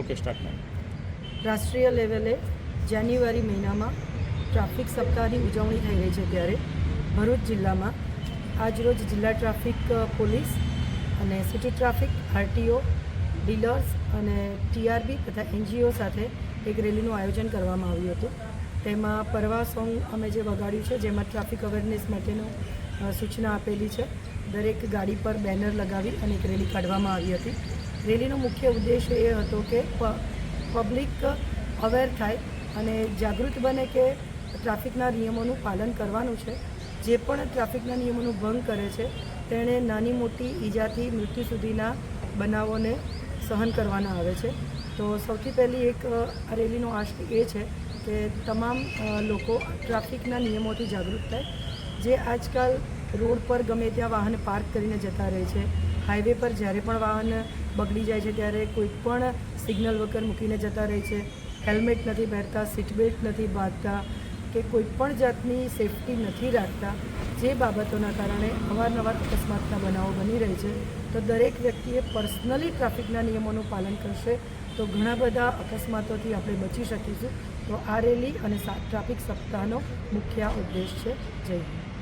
Okay start રાષ્ટ્રીય લેવલે જાન્યુઆરી મહિનામાં ટ્રાફિક સપ્તાહની ઉજવણી થઈ રહી છે ત્યારે ભરૂચ જિલ્લામાં આજરોજ જિલ્લા ટ્રાફિક પોલીસ અને સિટી ટ્રાફિક, આરટીઓ, ડીલર્સ અને ટીઆરબી તથા એનજીઓ સાથે એક રેલીનું આયોજન કરવામાં આવ્યું હતું. તેમાં પરવા સોંગ અમે જે વગાડ્યું છે, જેમાં ટ્રાફિક અવેરનેસ માટેનું સૂચના આપેલી છે, દરેક ગાડી પર બેનર લગાવી અને એક રેલી કાઢવામાં આવી હતી. રેલીનો મુખ્ય ઉદ્દેશ એ હતો કે પબ્લિક અવેર થાય અને જાગૃત બને કે ટ્રાફિકના નિયમોનું પાલન કરવાનું છે. જે પણ ટ્રાફિકના નિયમોનું ભંગ કરે છે, તેણે નાની મોટી ઈજાથી મૃત્યુ સુધીના બનાવોને સહન કરવાના આવે છે. તો સૌથી પહેલી એક રેલીનો આશય એ છે કે તમામ લોકો ટ્રાફિકના નિયમોથી જાગૃત થાય. જે આજકાલ રોડ પર ગમે ત્યાં વાહન પાર્ક કરીને જતા રહે છે, હાઈવે પર જ્યારે પણ વાહન બગડી જાય છે ત્યારે કોઈ પણ સિગ્નલ વગર મૂકીને જતા રહે છે. હેલ્મેટ નથી પહેરતા સીટબેલ્ટ નથી બાંધતા કે કોઈ પણ જાતની સેફટી નથી રાખતા જે બાબતોના કારણે અવારનવાર અકસ્માતના બનાવો બની રહે છે. તો દરેક વ્યક્તિએ પર્સનલી ટ્રાફિકના નિયમોનું પાલન કરશે તો ઘણા બધા અકસ્માતોથી આપણે બચી શકીશું. તો આ રેલી અને ટ્રાફિક સપ્તાહનો મુખ્ય ઉદ્દેશ છે. જય હિન્દ.